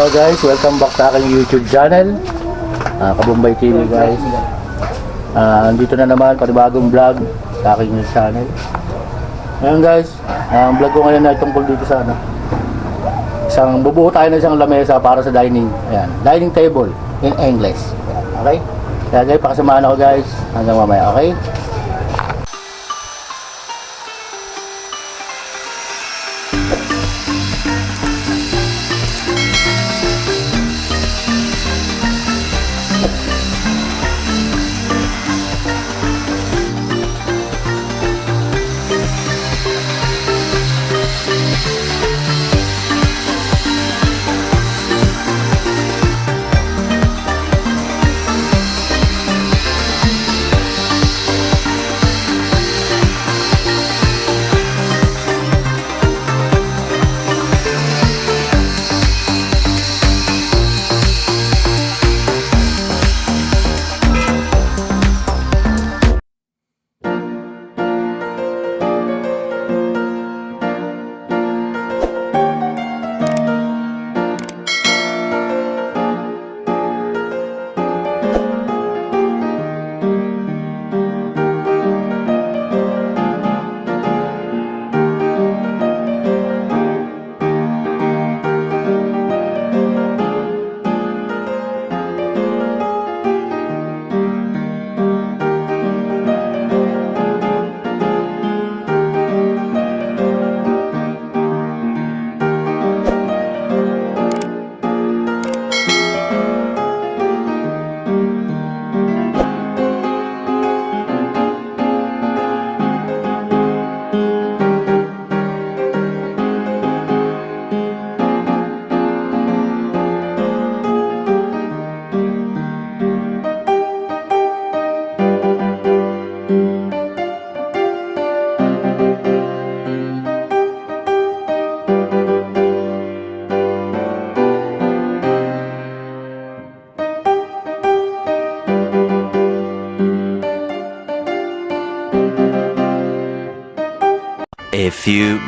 So guys, welcome back sa aking YouTube channel. Ah, Kabumbay TV guys. Ah, andito na naman panibagong vlog sa aking channel. Ngayon guys, ang vlog ko ngayon ay tungkol dito sa ano. Isang bubuo tayo ng isang lamesa para sa dining. Ayan, dining table in English. Okay? Kaya guys, pakasamahan ako guys hanggang mamaya, okay?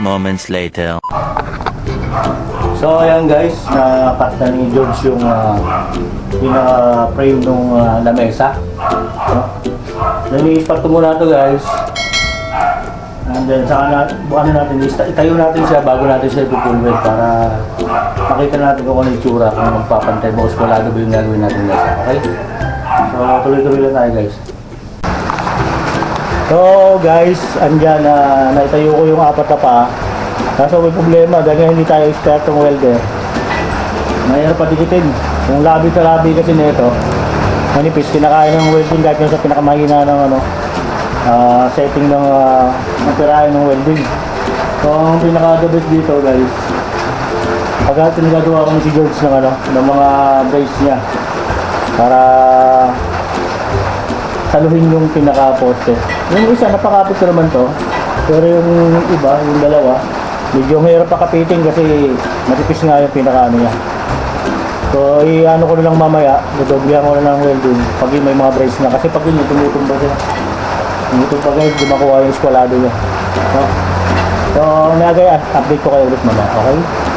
Moments later. So ayan guys, na-cut na ni George yung uh, pinaka-frame ng uh, lamesa. No? Then i-spot muna to guys. And then saka na, ano natin, itayo natin siya bago natin siya ipupulwet para makita natin kung ano yung tsura, kung magpapantay ba o skwalado ba yung gagawin natin guys. Okay? So tuloy-tuloy lang tayo guys. So guys, andyan na naitayo ko yung apat na pa. Kaso may problema dahil hindi tayo expertong welder. Mayroon pa dikitin. Yung labi sa labi kasi nito, manipis, kinakain ng welding kahit sa pinakamahina ng ano, ah, setting ng uh, ng welding. So ang pinaka-the dito guys, pag pinagagawa ko si George ng ano, ng mga brace niya para saluhin yung pinaka-poste. Yung isa, napakapit ko naman to. Pero yung iba, yung dalawa, medyo mahirap pa kapitin kasi matipis nga yung pinaka-ano niya. So, i-ano ko na lang mamaya, dodoblehan ko na lang welding pag may mga brace na. Kasi pag yun, tumutumba siya. Tumutumba guys, di makuha yung skwalado niya. No? So, nagaya, update ko kayo ulit mamaya, okay?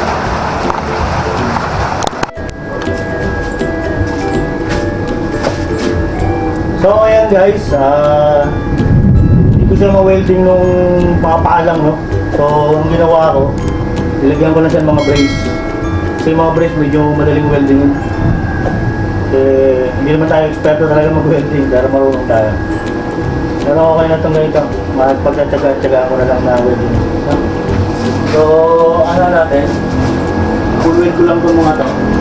So ayan guys, ah hindi ko siya ma-welding nung pakapaalang no. So ang ginawa ko, nilagyan ko na siya ng mga brace. Kasi yung mga brace medyo madaling welding yun. Kasi hindi naman tayo eksperto talaga mag-welding, pero marunong tayo. Pero okay na itong ganito, magpagtsatsaga-tsaga ko na lang na welding. So ano natin, full weld ko lang itong mga to.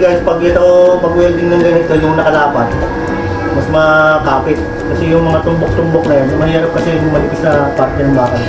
Guys, pag ito, pag welding ng ganito, yung nakalapat, mas makapit. Kasi yung mga tumbok-tumbok na yan, mahirap kasi yung malipis na parte ng bakal.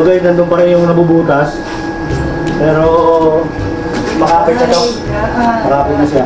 Guys, nandun pa rin yung nabubutas. Pero makapit na to. Makapit na siya.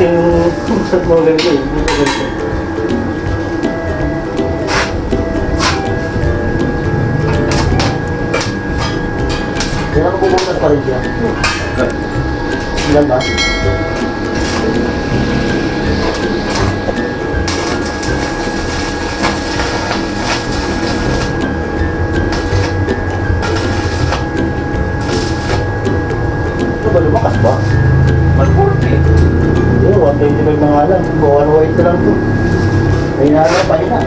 Baka kasing usap mo ganito eh. Dito ganito. Kaya ako pumunta pa rin siya. Ilan ba? 25 na nga lang. Buwan-white lang to. Ay na lang, pahina.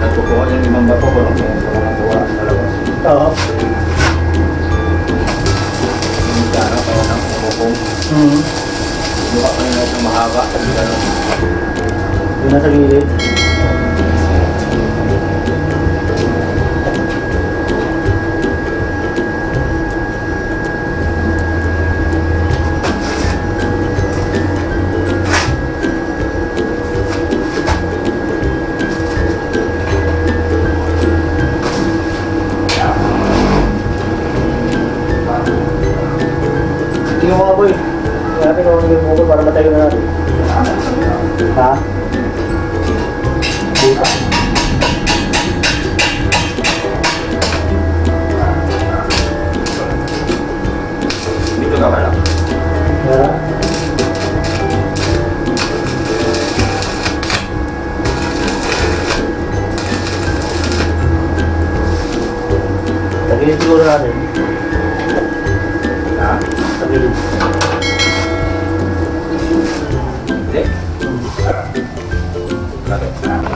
Nagkukuha yung limang bato mga gawa sa labas. Oo. Hindi ka na ng kumukong. Hmm. Mukha pa na ito mahaba. Hindi ka gilid. Dito ka pala. Meron? Tagilid siguro natin. Ha? Tagilid. Hindi. Bakit?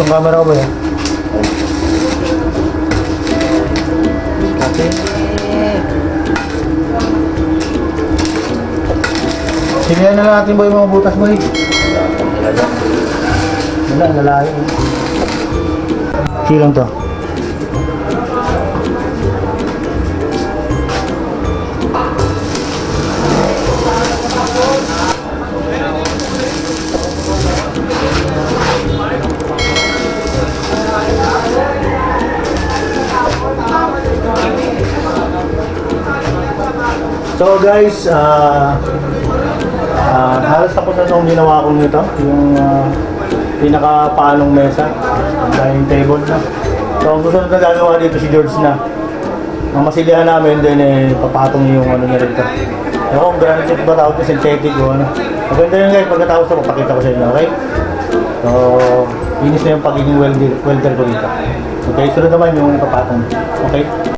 Yung camera ko ba yan? Kasi... Sinihan na lang natin boy mga butas boy. Wala, nalayo. Silang to. So guys, ah ah, halos tapos na itong ginawa ko nito, yung uh, pinaka-paanong mesa, dining table na. So ang gusto na gagawa dito si George na. Ang masilihan namin din eh, papatong yung ano niya rito. Ewan kung granite ba tawag ko, synthetic o ano. Maganda yun guys, pagkatapos na papakita ko sa inyo, okay? So, linis na yung pagiging welder, welder ko dito. Okay, sunod naman yung papatong. Okay?